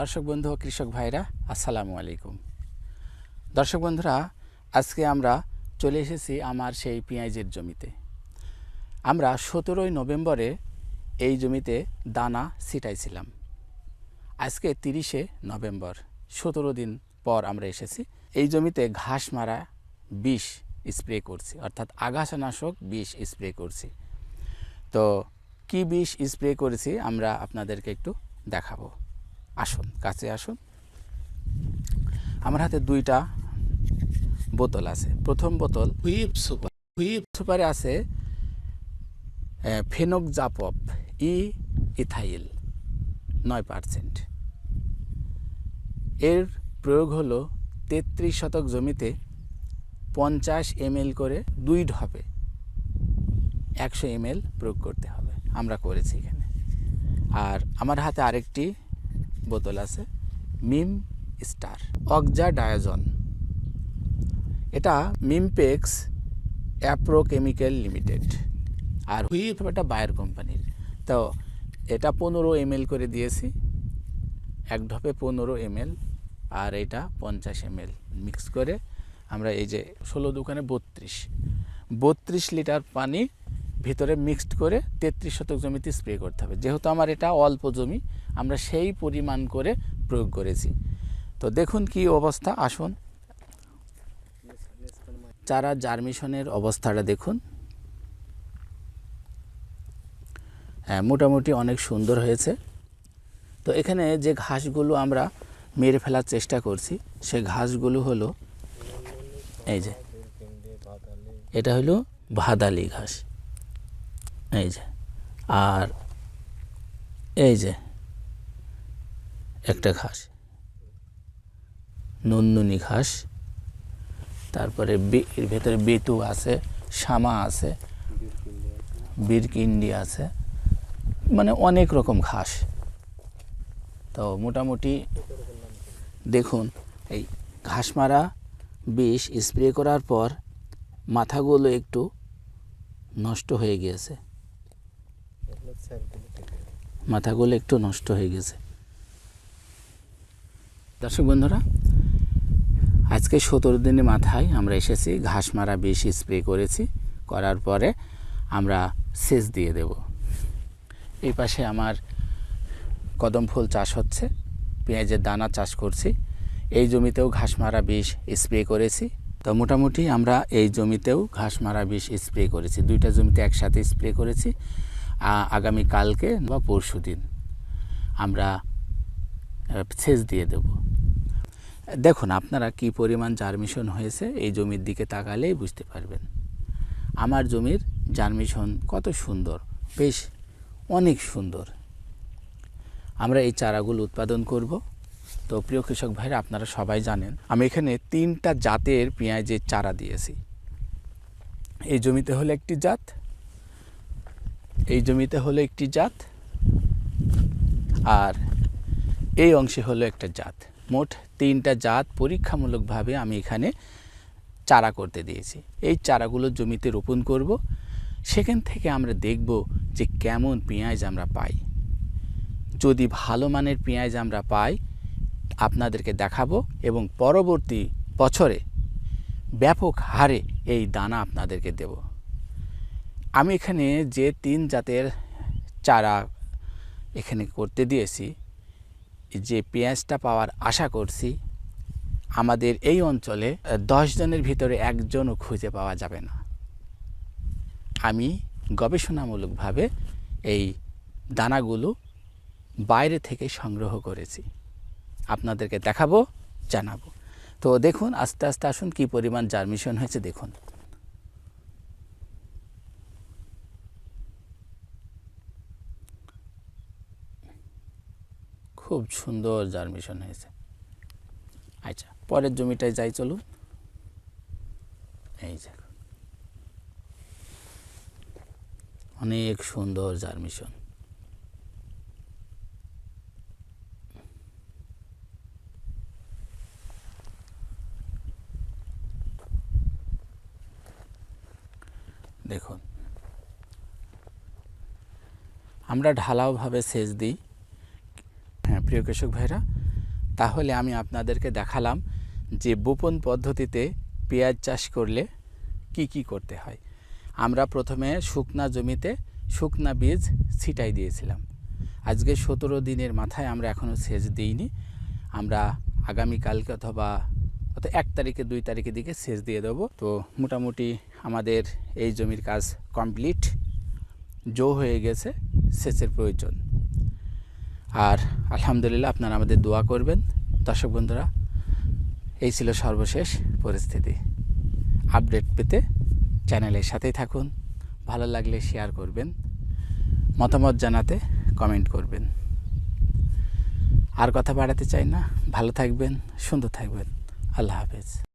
দর্শক বন্ধু ও কৃষক ভাইরা, আসসালামু আলাইকুম। দর্শক বন্ধুরা, আজকে আমরা চলে এসেছি আমার সেই পেঁয়াজের জমিতে। আমরা সতেরোই নভেম্বরে এই জমিতে দানা ছিটাইছিলাম। আজকে তিরিশে নভেম্বর, সতেরো দিন পর আমরা এসেছি। এই জমিতে ঘাস মারা বিষ স্প্রে করছি, অর্থাৎ আগাছানাশক বিষ স্প্রে করছি। তো কি বিষ স্প্রে করেছি আমরা আপনাদেরকে একটু দেখাবো। আসুন কাছে আসুন। আমার হাতে দুইটা বোতল আছে। প্রথম বোতল হুইপ সুপার হুইপ সুপারে আছে ফেনক জাপপ ই ইথাইল নয় পার্সেন্ট। এর প্রয়োগ হলো তেত্রিশ শতক জমিতে পঞ্চাশ এমএল করে দুই ঢপে। একশো এমএল প্রয়োগ করতে হবে। আমরা করেছি এখানে। আর আমার হাতে আরেকটি বোতল আছে। মিম স্টার। অকজা ডায়াজন। এটা মিমপেক্স অ্যাপ্রোকেমিক্যাল লিমিটেড। আর হুইপ এটা বায়ার কোম্পানির। তো এটা পনেরো এমএল করে দিয়েছি। এক ঢপে পনেরো এমএল। আর এটা পঞ্চাশ এমএল মিক্স করে আমরা এই যে ষোলো দোকানে বত্রিশ। বত্রিশ লিটার পানি ভিতরে মিক্সড করে তেত্রিশ শতক জমিতে স্প্রে করতে হবে। যেহেতু আমার এটা অল্প জমি, আমরা সেই পরিমাণ করে প্রয়োগ করেছি। তো দেখুন কি অবস্থা, আসুন। চারা জার্মিশনের অবস্থাটা দেখুন। হ্যাঁ মোটামুটি অনেক সুন্দর হয়েছে। তো এখানে যে ঘাসগুলো আমরা মেরে ফেলার চেষ্টা করছি, সে ঘাসগুলো হলো, এই যে, এটা হলো ভাদালি ঘাস। এই যে, আর এই যে, একটা ঘাস, নন্দনী ঘাস, তারপরে এর ভেতরে বেতু আছে শামা আছে, বীরকিন্ডি আছে মানে অনেক রকম ঘাস। তো মোটামুটি দেখুন, এই ঘাস মারা বিষ স্প্রে করার পর মাথাগুলো একটু নষ্ট হয়ে গিয়েছে। মাথাগুলো একটু নষ্ট হয়ে গেছে। দর্শক বন্ধুরা, আজকে সতেরো দিনের মাথায় আমরা এসেছি, ঘাস মারা বিষ স্প্রে করেছি, করার পরে আমরা সেচ দিয়ে দেব। এই পাশে আমার কদম ফুল চাষ হচ্ছে, পেঁয়াজের দানা চাষ করছি, এই জমিতেও ঘাস মারা বিষ স্প্রে করেছি। তো মোটামুটি আমরা এই জমিতেও ঘাস মারা বিষ স্প্রে করেছি, দুইটা জমিতে একসাথে স্প্রে করেছি। আগামী কালকে বা পরশু দিন আমরা সেচ দিয়ে দেব। দেখুন, আপনারা কি পরিমাণ জার্মিশন হয়েছে এই জমির দিকে তাকালেই বুঝতে পারবেন। আমার জমির জার্মিশন কত সুন্দর, বেশ অনেক সুন্দর। আমরা এই চারাগুলো উৎপাদন করব। তো প্রিয় কৃষক ভাইরা, আপনারা সবাই জানেন, আমি এখানে তিনটা জাতের পেঁয়াজের চারা দিয়েছি। এই জমিতে হলো একটি জাত এই জমিতে হলো একটি জাত আর এই অংশে হলো একটা জাত। মোট তিনটা জাত পরীক্ষামূলকভাবে আমি এখানে চারা করতে দিয়েছি। এই চারাগুলো জমিতে রোপণ করব। সেখান থেকে আমরা দেখব যে কেমন পেঁয়াজ আমরা পাই। যদি ভালো মানের পেঁয়াজ আমরা পাই, আপনাদেরকে দেখাবো এবং পরবর্তী বছরে ব্যাপক হারে এই দানা আপনাদেরকে দেব। আমি এখানে যে তিন জাতের চারা এখানে করতে দিয়েছি যে পেঁয়াজটা পাওয়ার আশা করছি, আমাদের এই অঞ্চলে জনের ভিতরে একজনও খুঁজে পাওয়া যাবে না। আমি গবেষণামূলকভাবে এই দানাগুলো বাইরে থেকে সংগ্রহ করেছি। আপনাদেরকে দেখাবো, জানাব। তো দেখুন, আস্তে আস্তে আসুন, কি পরিমাণ জার্মিশন হয়েছে, দেখুন। খুব সুন্দর জার্মিশন হয়েছে। আচ্ছা পরের জমিটায় যাই চলুন। এই যে। অনেক সুন্দর জার্মিশন। দেখুন। আমরা ঢালাওভাবে সেচ দিই। প্রিয় কৃষক ভাইরা, তাহলে আমি আপনাদেরকে দেখালাম যে বোপন পদ্ধতিতে পেঁয়াজ চাষ করলে কি কি করতে হয়। আমরা প্রথমে শুকনা জমিতে শুকনা বীজ ছিটাই দিয়েছিলাম। আজকে সতেরো দিনের মাথায় আমরা এখনও সেচ দিইনি। আমরা আগামীকালকে অথবা অত এক তারিখে, দুই তারিখের দিকে সেচ দিয়ে দেবো। তো মোটামুটি আমাদের এই জমির কাজ কমপ্লিট। জো হয়ে গেছে সেচের প্রয়োজন। আর আলহামদুলিল্লাহ আপনারা আমাদের দোয়া করবেন। দর্শক বন্ধুরা, এই ছিল সর্বশেষ পরিস্থিতি। আপডেট পেতে চ্যানেলের সাথেই থাকুন। ভালো লাগলে শেয়ার করবেন, মতামত জানাতে কমেন্ট করবেন। আর কথা বাড়াতে চাই না। ভালো থাকবেন, সুন্দর থাকবেন। আল্লাহ হাফেজ।